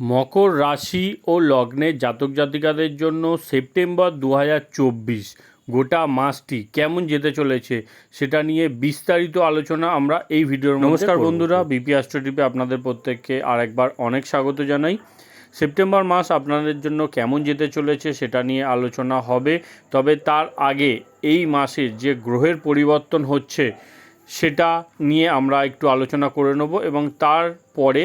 মকর রাশি ও লগ্নের জাতক জাতিকাদের জন্য সেপ্টেম্বর দু হাজার চব্বিশ গোটা মাসটি কেমন যেতে চলেছে সেটা নিয়ে বিস্তারিত আলোচনা আমরা এই ভিডিওর নমস্কার বন্ধুরা বিপি অ্যাস্ট্রোটিপে আপনাদের প্রত্যেককে আরেকবার অনেক স্বাগত জানাই। সেপ্টেম্বর মাস আপনাদের জন্য কেমন যেতে চলেছে সেটা নিয়ে আলোচনা হবে তবে তার আগে এই মাসে যে গ্রহের পরিবর্তন হচ্ছে সেটা নিয়ে আমরা একটু আলোচনা করে নেব এবং তারপরে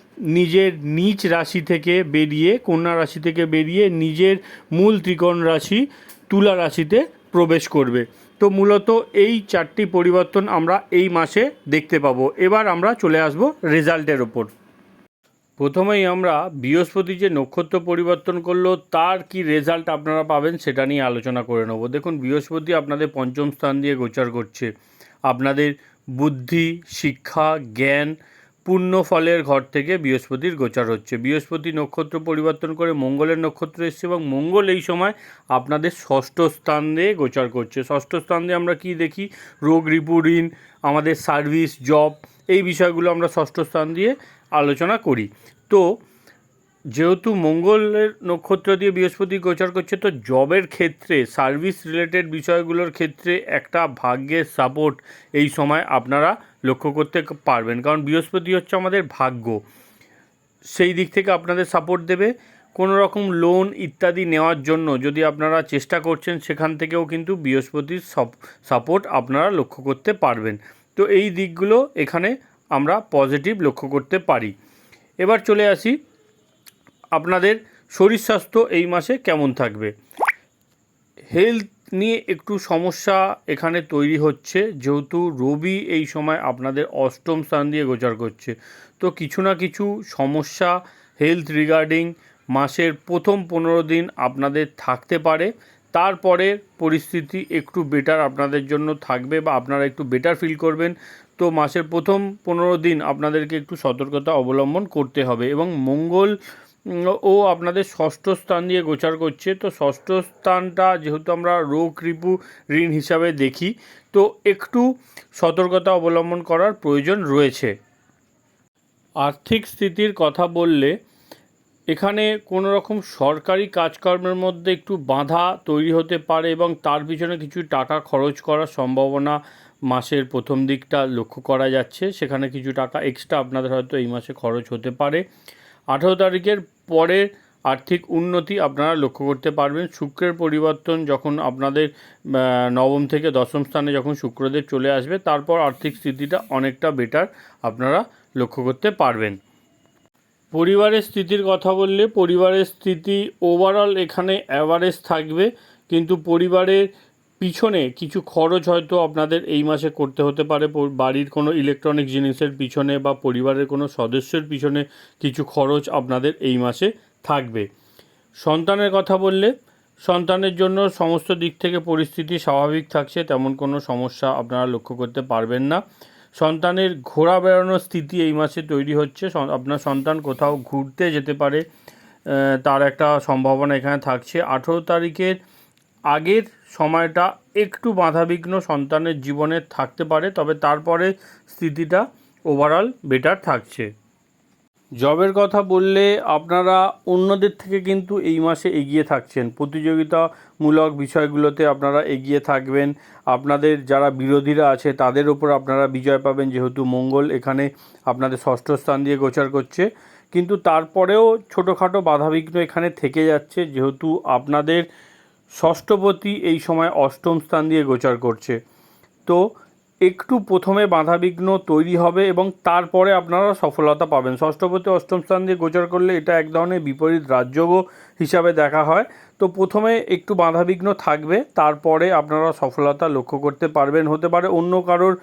নিজের নিজ রাশি থেকে বেরিয়ে, কন্যা রাশি থেকে বেরিয়ে নিজের মূল ত্রিকোণ রাশি তুলা রাশিতে প্রবেশ করবে। তো মূলত এই চারটি পরিবর্তন আমরা এই মাসে দেখতে পাবো। এবার আমরা চলে আসব রেজাল্টের ওপর। প্রথমেই আমরা বৃহস্পতি যে নক্ষত্র পরিবর্তন করল, তার কি রেজাল্ট আপনারা পাবেন সেটা নিয়ে আলোচনা করে নেব। দেখুন, বৃহস্পতি আপনাদের পঞ্চম স্থান দিয়ে গোচার করছে। আপনাদের বুদ্ধি, শিক্ষা, জ্ঞান পূর্ণ ফলের ঘর থেকে বৃহস্পতির গোচার হচ্ছে। বৃহস্পতি নক্ষত্র পরিবর্তন করে মঙ্গলের নক্ষত্র এসছে এবং মঙ্গল এই সময় আপনাদের ষষ্ঠ স্থান দিয়ে গোচার করছে। ষষ্ঠ স্থান দিয়ে আমরা কি দেখি? রোগ, রিপু, ঋণ, আমাদের সার্ভিস, জব, এই বিষয়গুলো আমরা ষষ্ঠ স্থান দিয়ে আলোচনা করি। তো যেহেতু মঙ্গলের নক্ষত্র দিয়ে বৃহস্পতি গোচার করছে, তো জবের ক্ষেত্রে সার্ভিস রিলেটেড বিষয়গুলোর ক্ষেত্রে একটা ভাগ্যের সাপোর্ট এই সময় আপনারা লক্ষ্য করতে পারবেন। কারণ বৃহস্পতি হচ্ছে আমাদের ভাগ্য। সেই দিক থেকে আপনাদের সাপোর্ট দেবে। কোনো রকম লোন ইত্যাদি নেওয়ার জন্য যদি আপনারা চেষ্টা করছেন, সেখান থেকেও কিন্তু বৃহস্পতির সাপোর্ট আপনারা লক্ষ্য করতে পারবেন। তো এই দিকগুলো এখানে আমরা পজিটিভ লক্ষ্য করতে পারি। এবার চলে আসি আপনাদের শরীর স্বাস্থ্য এই মাসে কেমন থাকবে? হেলথ নিয়ে একটু সমস্যা এখানে তৈরি হচ্ছে, যেহেতু রবি এই সময় আপনাদের অষ্টম স্থান দিয়ে গোচার করছে। তো কিছু না কিছু সমস্যা হেলথ রিগার্ডিং মাসের প্রথম পনেরো দিন আপনাদের থাকতে পারে। তারপরে পরিস্থিতি একটু বেটার আপনাদের জন্য থাকবে বা আপনারা একটু বেটার ফিল করবেন। তো মাসের প্রথম পনেরো দিন আপনাদেরকে একটু সতর্কতা অবলম্বন করতে হবে এবং মঙ্গল ও আপনাদের ষষ্ঠ স্থান দিয়ে গোচার করছে। তো ষষ্ঠ স্থানটা যেহেতু আমরা রোগ রিপু ঋণ হিসাবে দেখি, তো একটু সতর্কতা অবলম্বন করার প্রয়োজন রয়েছে। আর্থিক স্থিতির কথা বললে, এখানে কোনো রকম সরকারি কাজকর্মের মধ্যে একটু বাধা তৈরি হতে পারে এবং তার পিছনে কিছু টাকা খরচ করার সম্ভাবনা মাসের প্রথম দিকটা লক্ষ্য করা যাচ্ছে। সেখানে কিছু টাকা এক্সট্রা আপনাদের হয়তো এই মাসে খরচ হতে পারে। আঠেরো তারিখের পরে আর্থিক উন্নতি আপনারা লক্ষ্য করতে পারবেন। শুক্রের পরিবর্তন যখন আপনাদের নবম থেকে দশম স্থানে যখন শুক্রদেব চলে আসবে, তারপর আর্থিক স্থিতিটা অনেকটা বেটার আপনারা লক্ষ্য করতে পারবেন। পরিবারের স্থিতির কথা বললে, পরিবারের স্থিতি ওভারঅল এখানে অ্যাভারেজ থাকবে, কিন্তু পরিবারের পিছনে কিছু খরচ হয়তো আপনাদের এই মাসে করতে হতে পারে। বাড়ির কোনো ইলেকট্রনিক জিনিসের পিছনে বা পরিবারের কোনো সদস্যের পিছনে কিছু খরচ আপনাদের এই মাসে থাকবে। সন্তানের কথা বললে, সন্তানের জন্য সমস্ত দিক থেকে পরিস্থিতি স্বাভাবিক থাকছে, তেমন কোনো সমস্যা আপনারা লক্ষ্য করতে পারবেন না। সন্তানের ঘোরা বেড়ানোর স্থিতি এই মাসে তৈরি হচ্ছে। আপনার সন্তান কোথাও ঘুরতে যেতে পারে তার একটা সম্ভাবনা এখানে থাকছে। আঠেরো তারিখের আগের সময়টা একটু বাধাবিঘ্ন সন্তানের জীবনে থাকতে পারে, তবে তারপরে স্থিতিটা ওভারঅল বেটার থাকছে। জবের কথা বললে আপনারা অন্যদের থেকে কিন্তু এই মাসে এগিয়ে থাকছেন। প্রতিযোগিতামূলক বিষয়গুলোতে আপনারা এগিয়ে থাকবেন। আপনাদের যারা বিরোধীরা আছে, তাদের ওপর আপনারা বিজয় পাবেন, যেহেতু মঙ্গল এখানে আপনাদের ষষ্ঠ স্থান দিয়ে গোচার করছে। কিন্তু তারপরেও ছোটোখাটো বাধাবিঘ্ন এখানে থেকে যাচ্ছে, যেহেতু আপনাদের ষষ্ঠপতি এই সময় অষ্টম স্থান দিয়ে গোচার করছে। তো একটু প্রথমে বাধাবিঘ্ন তৈরি হবে এবং তারপরে আপনারা সফলতা পাবেন। ষষ্ঠপতি অষ্টম স্থান দিয়ে গোচর করলে এটা এক ধরনের বিপরীত রাজযোগ হিসাবে দেখা হয়। তো প্রথমে একটু বাধাবিঘ্ন থাকবে, তারপরে আপনারা সফলতা লক্ষ্য করতে পারবেন। হতে পারে অন্য কারোর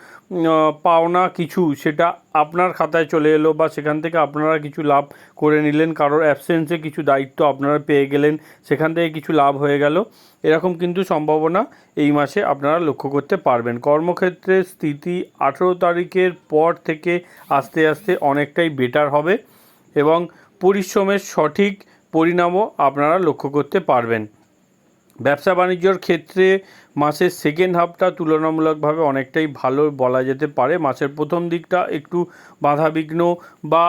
পাওনা কিছু, সেটা আপনার খাতায় চলে এলো বা সেখান থেকে আপনারা কিছু লাভ করে নিলেন, কারোর অ্যাবসেন্সে কিছু দায়িত্ব আপনারা পেয়ে গেলেন, সেখান থেকে কিছু লাভ হয়ে গেল। এরকম কিন্তু সম্ভাবনা এই মাসে আপনারা লক্ষ্য করতে পারবেন। কর্মক্ষেত্রে স্থিতি আঠেরো তারিখের পর থেকে আস্তে আস্তে অনেকটাই বেটার হবে এবং পরিশ্রমের সঠিক পরিণামও আপনারা লক্ষ্য করতে পারবেন। ব্যবসা বাণিজ্যর ক্ষেত্রে মাসের সেকেন্ড হাফটা তুলনামূলকভাবে অনেকটাই ভালো বলা যেতে পারে। মাসের প্রথম দিকটা একটু বাধাবিঘ্ন বা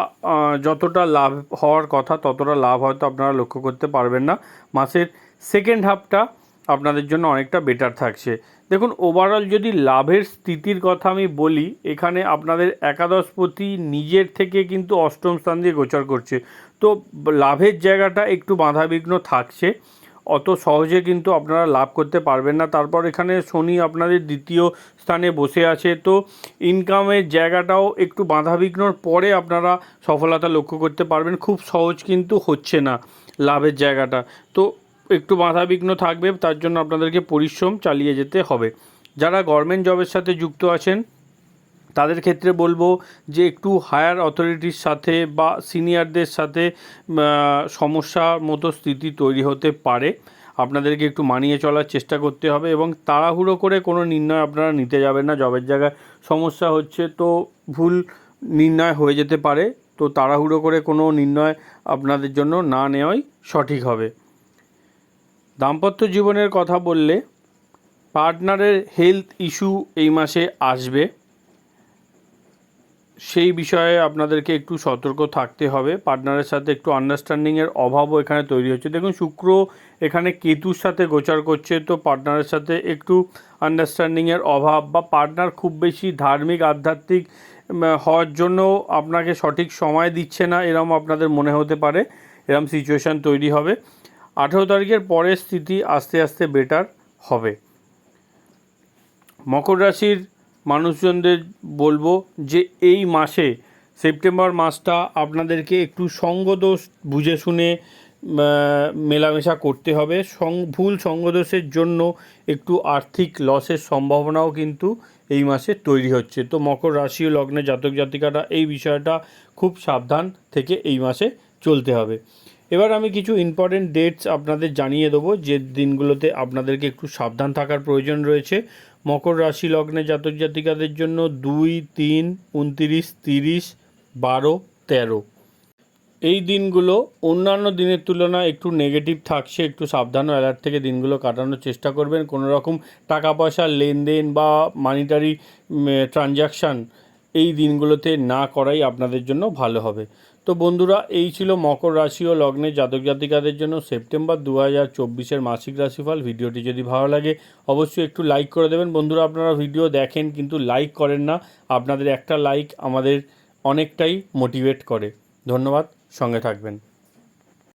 যতটা লাভ হওয়ার কথা ততটা লাভ হয়তো আপনারা লক্ষ্য করতে পারবেন না। মাসের সেকেন্ড হাফটা আপনাদের জন্য অনেকটা বেটার থাকছে। দেখুন ওভারঅল যদি লাভের স্থিতির কথা আমি বলি, এখানে আপনাদের একাদশপতি নিজের থেকে কিন্তু অষ্টম স্থান দিয়ে গোচর করছে। তো লাভের জায়গাটা একটু বাধাবিঘ্ন থাকছে। অত সহজে কিন্তু আপনারা লাভ করতে পারবেন না। তারপর এখানে শনি আপনাদের দ্বিতীয় স্থানে বসে আছে। তো ইনকামের জায়গাটাও একটু বাধাবিঘ্নর পরে আপনারা সফলতা লক্ষ্য করতে পারবেন। খুব সহজ কিন্তু হচ্ছে না লাভের জায়গাটা। তো একটু বাধাবিঘ্ন থাকবে, তার জন্য আপনাদেরকে পরিশ্রম চালিয়ে যেতে হবে। যারা গভর্নমেন্ট জবের সাথে যুক্ত আছেন তাদের ক্ষেত্রে বলব যে একটু হায়ার অথরিটির সাথে বা সিনিয়রদের সাথে সমস্যার মতো স্থিতি তৈরি হতে পারে। আপনাদেরকে একটু মানিয়ে চলার চেষ্টা করতে হবে এবং তাড়াহুড়ো করে কোনো নির্ণয় আপনারা নিতে যাবেন না। জবের জায়গায় সমস্যা হচ্ছে তো ভুল নির্ণয় হয়ে যেতে পারে। তো তাড়াহুড়ো করে কোনো নির্ণয় আপনাদের জন্য না নেওয়াই সঠিক হবে। দাম্পত্য জীবনের কথা বললে পার্টনারের হেলথ ইস্যু এই মাসে আসবে। সেই বিষয়ে আপনাদেরকে একটু সতর্ক থাকতে হবে। পার্টনারের সাথে একটু আন্ডারস্ট্যান্ডিংয়ের অভাবও এখানে তৈরি হচ্ছে। দেখুন, শুক্র এখানে কেতুর সাথে গোচার করছে, তো পার্টনারের সাথে একটু আন্ডারস্ট্যান্ডিংয়ের অভাব বা পার্টনার খুব বেশি ধার্মিক, আধ্যাত্মিক হওয়ার জন্য আপনাকে সঠিক সময় দিচ্ছে না, এরম আপনাদের মনে হতে পারে। এরম সিচুয়েশান তৈরি হবে। আঠেরো তারিখের পরের স্থিতি আস্তে আস্তে বেটার হবে। মকর রাশির মানুষজনদের বলব যে এই মাসে, সেপ্টেম্বর মাসটা আপনাদেরকে একটু সঙ্গদোষ বুঝে শুনে মেলামেশা করতে হবে। সং, ভুল সঙ্গদোষের জন্য একটু আর্থিক লসের সম্ভাবনাও কিন্তু এই মাসে তৈরি হচ্ছে। তো মকর রাশি ও লগ্নে জাতক জাতিকাটা এই বিষয়টা খুব সাবধান থেকে এই মাসে চলতে হবে। এবার আমি কিছু ইম্পর্টেন্ট ডেটস আপনাদের জানিয়ে দেবো। যে দিনগুলোতে আপনাদেরকে একটু সাবধান থাকার প্রয়োজন রয়েছে। মকর রাশি লগ্নে জাতক জাতিকাদের জন্য দুই, তিন, উনতিরিশ, তিরিশ, বারো, তেরো। এই দিনগুলো অন্যান্য দিনের তুলনায় একটু নেগেটিভ থাকছে, একটু সাবধান অ্যালার্ট থেকে দিনগুলো কাটানোর চেষ্টা করবেন। কোনো রকম টাকা পয়সা লেনদেন বা মানিটারি ট্রানজাকশান এই দিনগুলোতে না করাই আপনাদের জন্য ভালো হবে। তো বন্ধুরা, এই ছিল মকর রাশি ও লগ্নে জাতক জাতিকাদের জন্য সেপ্টেম্বর দু হাজার চব্বিশের মাসিক রাশিফল। ভিডিওটি যদি ভালো লাগে, অবশ্যই একটু লাইক করে দেবেন। বন্ধুরা, আপনারা ভিডিও দেখেন কিন্তু লাইক করেন না। আপনাদের একটা লাইক আমাদের অনেকটাই মোটিভেট করে। ধন্যবাদ, সঙ্গে থাকবেন।